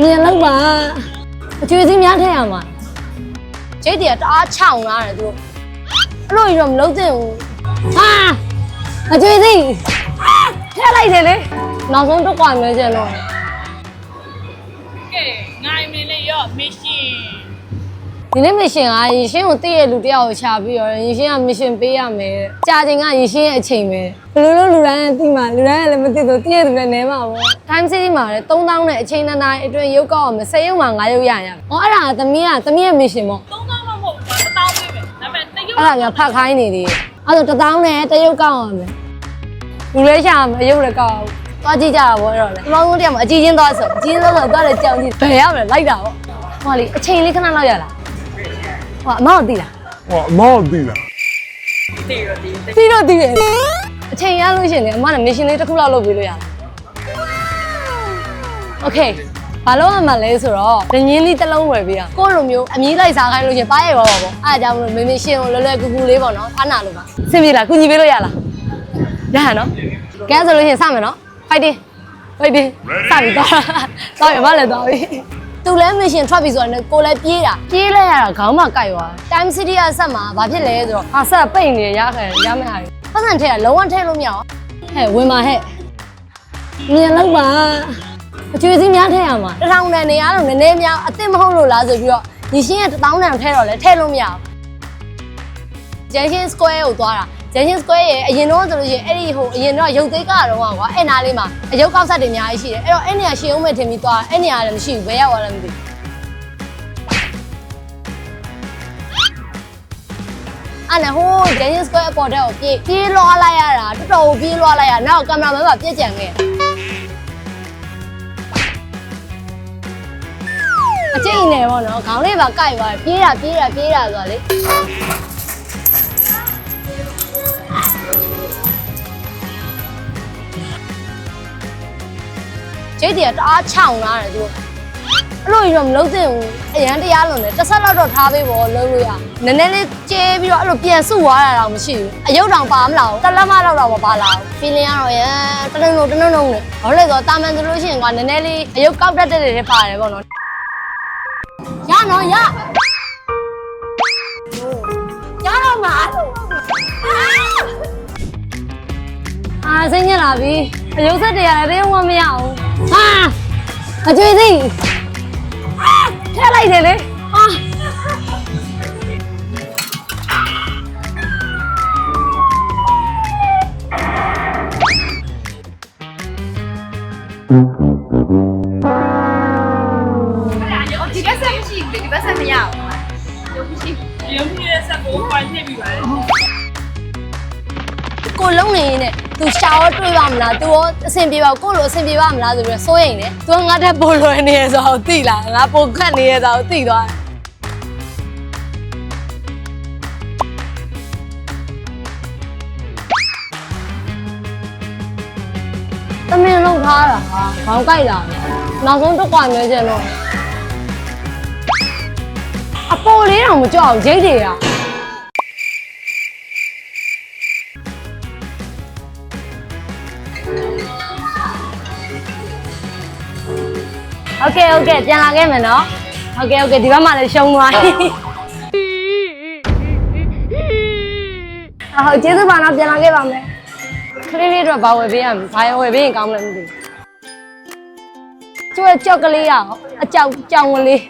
မြင်လောက်ပါအကျွေးစည်းများထည့်ရမှာကျိတ်တရတအားချောင်းလာတယ်သူတို့အဲ့လိုကြီးတော့မလုပ်သင့်ဘူးဟာအကျွေးစည်းထည့်လိုက်တယ်လေနောက်ဆုံးတော့ကွာမဲကျန်တော့ကဲငါအမေလေးရောမရှင် ဒီနေ့မရှင်ကရေရှင်းကိုတည့်ရလူတယောက်ကိုချပြီးတော့ရေရှင်းကမရှင်ပေးရမယ်တဲ့ကြာချိန်ကရေရှင်းရဲ့အချိန်ပဲဘယ်လိုလုပ်လူတိုင်းကသိမှာလူတိုင်းကလည်းမသိတော့တည့်ရသူလည်းနဲမှာပေါ့ time city မှာလည်း3000နဲ့အချိန်နှစ်နာရီအတွင်းရုပ်ကောက်အောင်မယ်10ရုပ်မှ9ရုပ်ရရ။ဟောအဲ့ဒါကသမီးကသမီးရဲ့ mission ပေါ့သုံးသောင်းမှမဟုတ်ဘူးတစ်သောင်းပေးမယ်ဒါပေမဲ့တရုတ်။အဲ့ဒါကဖတ်ခိုင်းနေသေးတယ်။အဲ့တော့1000နဲ့တရုပ်ကောက်အောင်မယ်။လူလည်းရှာမယ်ရုပ်လည်းကောက်အောင်။သွားကြည့်ကြတာပေါ့အဲ့တော့လေ။ဒီမောင်ဆုံးတရားမှာအကြီးချင်းသွားဆိုအကြီးချင်းသွားဆိုသွားတယ်ကြောင်ကြည့်ဘယ်ရမလဲလိုက်တာပေါ့။ဟောလေအချိန်လေးခဏလောက်ရလား။ ဟောအမောက်သိလားဟောအမောက်သိလားတည်ရတည်။သိတော့သိတယ်။အချိန်ရလို့ရှရင်လေအမက mission လေးတစ်ခုလောက်လုပ်ပေးလို့ရလား။ Okay ဘာလို့ရမှာလဲဆိုတော့ဒညင်းလေးတစ်လုံးဝယ်ပေးတာကိုယ့်လိုမျိုးအမြင့်လိုက်စားခိုင်းလို့ရှရင်ပါးရရောပါပေါ့အားကြောင့်မလို့မေမေရှင်းကိုလွယ်လွယ်ကူကူလေးပေါ့နော်အားနာလို့ပါစင်ပြေလားကုညီပေးလို့ရလားရဟန်နော်ကဲဆိုလို့ရှရင်စမယ်နော် fighting fighting စပြီတော့တော့ရမလဲတော့ပြီ သူလည်းမရှင်ထွက်ပြီဆိုတော့ကိုလည်းပြေးတာပြေးလိုက်ရတာခေါင်းမှာကိုက်သွား time city ကဆက်မှာဘာဖြစ်လဲဆိုတော့ဟာဆက်ပိတ်နေရခဲရမယ့်ဟာပတ်စံထဲကလုံးဝထဲလို့မရအောင်ဟဲ့ဝင်ပါဟဲ့မြင်လောက်ပါအကျွေးစည်းများထဲရမှာတစ်ထောင်တန်နေရတော့နည်းနည်းများအစ်စ်မဟုတ်လို့လားဆိုပြီးတော့ညီရှင်းကတစ်ထောင်တန်ထဲတော့လဲထဲလို့မရအောင် Junction Square ကိုသွားတာ Junction Square ရဲ့အရင်တော့ဆိုလို့ရှိရင်အဲ့ဒီဟိုအရင်တော့ရုပ်သိမ်းကတော့ကွာအဲ့နားလေးမှာအယုတ်ကောက်ဆက်တွေအများကြီးရှိတယ်အဲ့တော့အဲ့နေရာရှင်းအောင်မဲ့ထင်ပြီးသွားအဲ့နေရာလည်းမရှိဘူးဘယ်ရောက်သွားလဲမသိဘူးအဲ့နဲ့ဟို Junction Square အပေါ်တက်ကိုပြေးပြေးလွှားလိုက်ရတာတော်တော်ပြေးလွှားလိုက်ရနောက်ကင်မရာမန်ကပြည့်ကြံခဲ့အကျိတ်နေပေါ့နော်ခေါင်းလေးပါကိုက်သွားပြေးတာပြေးတာပြေးတာဆိုတာလေ ကျိတ်တရတအားချောင်းလာတယ်သူတို့အဲ့လိုကြီးတော့မလုပ်သင့်ဘူးအရန်တရားလုံးတယ်တစ်ဆက်လောက်တော့ထားပေးပေါ့လုံးလို့ရနည်းနည်းလေးကျဲပြီးတော့အဲ့လိုပြန်စုသွားတာတော့မရှိဘူးအယုတ်တောင်ပါမလားဘူးတစ်လက်မလောက်တော့မပါလာဘူး feeling ကတော့ရန်တနုံလုံးတနုံလုံးနဲ့ဘာလို့လဲဆိုတော့တာမန်ဆိုလို့ရှိရင်ကွာနည်းနည်းလေးအယုတ်ကောက်တတ်တဲ့တွေပါတယ်ပေါ့နော်ရနော်ရရတော့မှာအာ စိတ်ညစ်လာပြီအယုတ်ဆက်တွေရတယ်တေးဝမရအောင်ဟာအကျွေးသိထဲလိုက်တယ်လေဟာဒီဘက်ဆက်မရှိဘူးလေဒီဘက်ဆက်မရဘူးရုပ်မရှိရုပ်ကြီးရဲ့ဆက်ကိုပွားထည့်ပြီးပါလေကိုလုံးနေရင် သူရှာရောတွေးပါမလားသူရောအဆင်ပြေပါကိုလိုအဆင်ပြေပါမလားဆိုပြီးစိုးရိမ်တယ်သူကငါတက်ပိုလွယ်နေရဆိုတော့သိလားငါပိုခတ်နေရဆိုတော့သိသွားတယ်သမင်းလုံးထားတာဟာဘောင်းကြိုက်တာနောက်ဆုံးတော့ကွာမဲကျန်တော့အပေါ်လေးတော့မကြောက်ရိတ်တွေက โอเคโอเคပြန်လာခဲ့မယ်နော်โอเคโอเคဒီဘက်မှာလည်းရှုံးသွားပြီအဟုတ်ကျေးဇူးပါနော်ပြန်လာခဲ့ပါမယ်ခလေးလေးတော့ဘာဝယ်ပေးရမလဲဘာဝယ်ပေးရင်ကောင်းမလဲမသိဘူးကျွဲကြောက်ကလေးရအောင်အကြောက်ကြောင်ကလေး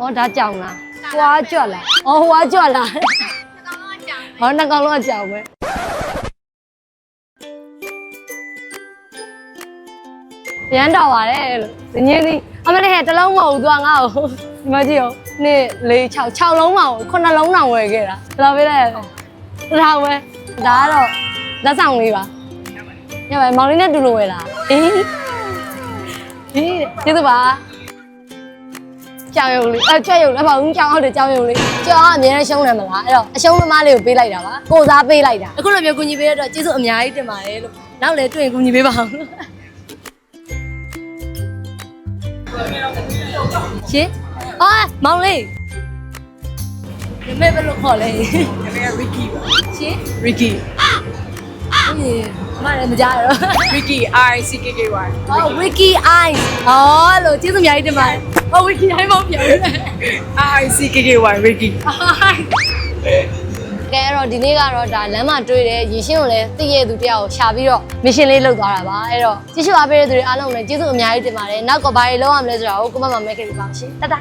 ဩဒါကြောင်လားဟွာကြွက်လားဩဟွာကြွက်လားဟောနှစ်ကောင်လုံးအကြောင်ပဲ ရမ်းတော်ပါတယ်လို့ဒီညင်းဒီအမလေးဟဲ့တစ်လုံးမဟုတ်ဘူးသူကငါ့ကိုဒီမကြည့်အောင်နှစ်လေး6 6လုံးမဟုတ်ခုနှစ်လုံးတောင်ဝယ်ခဲ့တာဘယ်လိုပေးလဲတစ်ထောင်ပဲဒါကတော့လက်ဆောင်လေးပါရပါမောင်လေးနဲ့တူလို့ဝယ်လာအေးဒီကျေးဇူးပါကြောင်ရုပ်လေးအဲကြွက်ရုပ်လည်းမဟုတ်ဘူးကြောင်ဟုတ်တယ်ကြောင်ရုပ်လေးကြောင်ကအမြဲတမ်းရှုံးတယ်မလားအဲ့တော့အရှုံးသမားလေးကိုပေးလိုက်တာပါကိုစားပေးလိုက်တာအခုလိုမျိုးကူညီပေးရတော့ကျေးဇူးအများကြီးတင်ပါတယ်လို့နောက်လည်းတွေ့ရင်ကူညီပေးပါအောင် ရှင်အော်မောင်လေးဒီမဲ့ဘယ်လိုခေါ်လဲဒါပေမဲ့ Ricky ပါရှင် Ricky ဟုတ်ရေမလည်းမကြားရတော့ Ricky R C K K Y ဟော Wiki Eyes ဟောလို့ကျေးဇူးအများကြီးတင်ပါတယ်ဟော Wiki Eyes မဟုတ်ပြန်ဘူး R C K K Y Ricky ကဲအဲ့တော့ဒီနေ့ကတော့ဒါလမ်းမှာတွေ့တဲ့ရေရှင်းကိုလည်းသိရတဲ့သူတယောက်ကိုရှာပြီးတော့ mission လေးလုပ်သွားတာပါအဲ့တော့ကြည့်ရှုအားပေးတဲ့သူတွေအားလုံးလည်းကျေးဇူးအများကြီးတင်ပါတယ်နောက်ကဘာတွေလုပ်ရမလဲဆိုတာကိုကိုမမမဲခဲ့ပြပါရှင်တတ်တာ